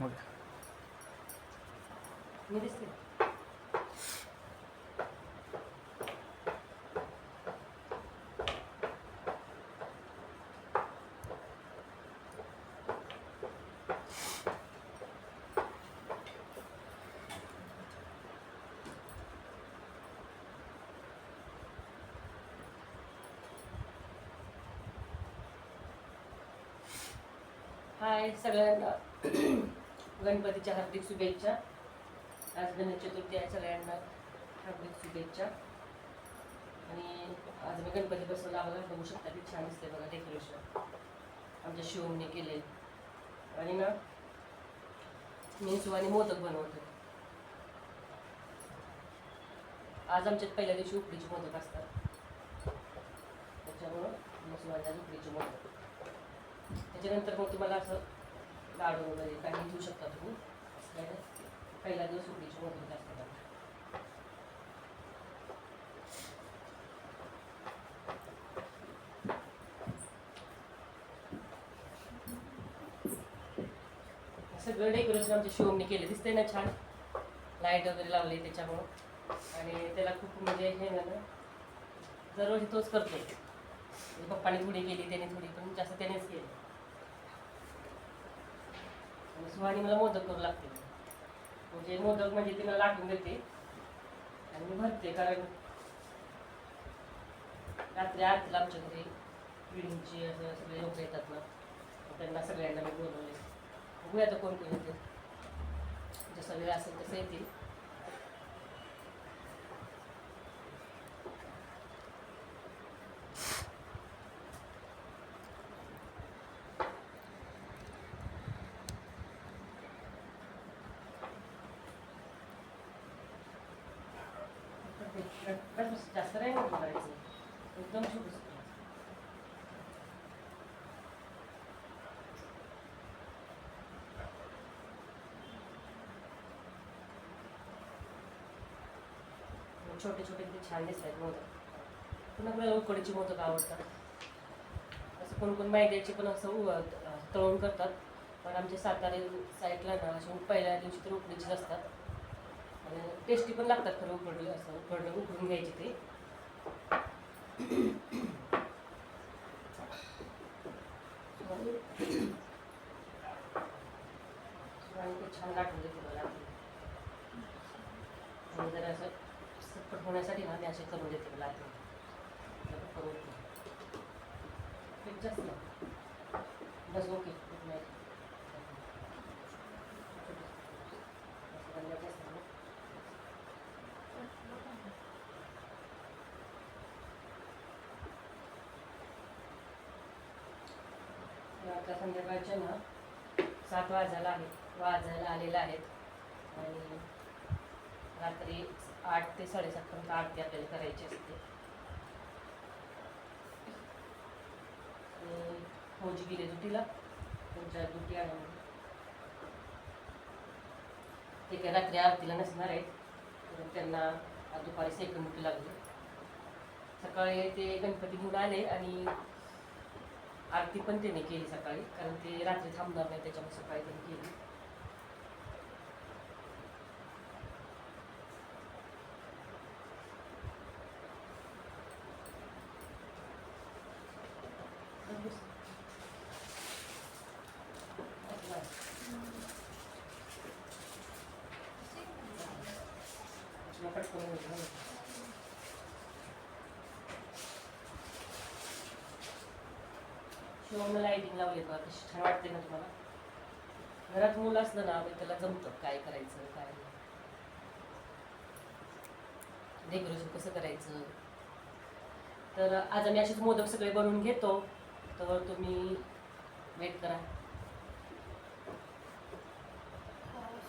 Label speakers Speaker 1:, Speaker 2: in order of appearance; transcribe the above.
Speaker 1: मग
Speaker 2: मी दिसते हाय सगळ्यांना गणपतीच्या हार्दिक शुभेच्छा. आज गणेश चतुर्थी आहे सगळ्यांना हार्दिक शुभेच्छा. आणि आज मी गणपती बसवला बघा बघू शकता की छान दिसते बघा डेकोरेशन आमच्या शिवमने केले आणि ना मी सुवानी मोदक बनवते आज आमच्यात पहिल्या दिवशी उकडीचे मोदक असतात. त्याच्यामुळं मी सुवानीला उकडीचे मोदक. त्याच्यानंतर मग तुम्हाला असं लाडू वगैरे काही घेऊ शकता तुम्ही. पहिला दिवस उकडीचे मोदक जास्त सगळं डेकोरेशन आमच्या शिवमने केले. दिसतंय ना छान? लाइट वगैरे लावली त्याच्यामुळं. आणि त्याला खूप म्हणजे हे ना दररोज दरवर्षी तोच करतो म्हणजे पप्पाने थोडी केली त्याने थोडी पण जास्त त्यानेच केली. आणि सुहानी मला मोदक करू लागते म्हणजे मोदक म्हणजे ती मला लाटून देते. आणि मी भरते कारण रात्री आरतीला आमच्या घरी पिढींची असं सगळे लोक येतात ना मग त्यांना सगळ्यांना मी बोलवले बघूया आता कोण कोण येते. जसं वेळ असेल तसं येतील. बस जास्त नाही मोठं करायचं एकदम छोटंसं छोटे छोटे ते छान दिसतात मोदक पुन्हा आपल्याला उकडीचे मोदक आवडतात असं कोण कोण मैद्याचे पण असं तळून करतात पण आमच्या सातारे साईडला ना असे पहिल्या दिवशी तर उकडीचेच असतात टेस्टी पण लागतात खरं उकडलं असं उकडलं उकडून घ्यायचे ते. आणि छान गाठून देते मला आणि जरा असं सटपट होण्यासाठी ना मी असे करून देते मला करून जास्त. बस ओके. गुड नाईट आता संध्याकाळच्या ना सात वाजायला आहेत वाजायला आलेल्या आहेत. आणि रात्री आठ ते साडेसातपर्यंत आरती आपल्याला करायची असते. आणि फौजी गेले दुटीला तुमच्या दुटी आहे. ते काय रात्री आरतीला नसणार आहेत. तर त्यांना दुपारी सेकंड लागले. सकाळी ते गणपती घेऊन आले आणि आरती पण त्याने केली सकाळी कारण ते रात्री थांबणार नाही त्याच्यामुळे सकाळी त्यांनी केली. शिवमला लायटिंग लावली बघा कशी छान वाटते ना तुम्हाला? घरात मुलं असलं ना मग त्याला जमतं काय करायचं काय डेकोरेशन कसं करायचं? तर आज आम्ही असेच मोदक सगळे बनवून घेतो. तर तुम्ही वेट करा.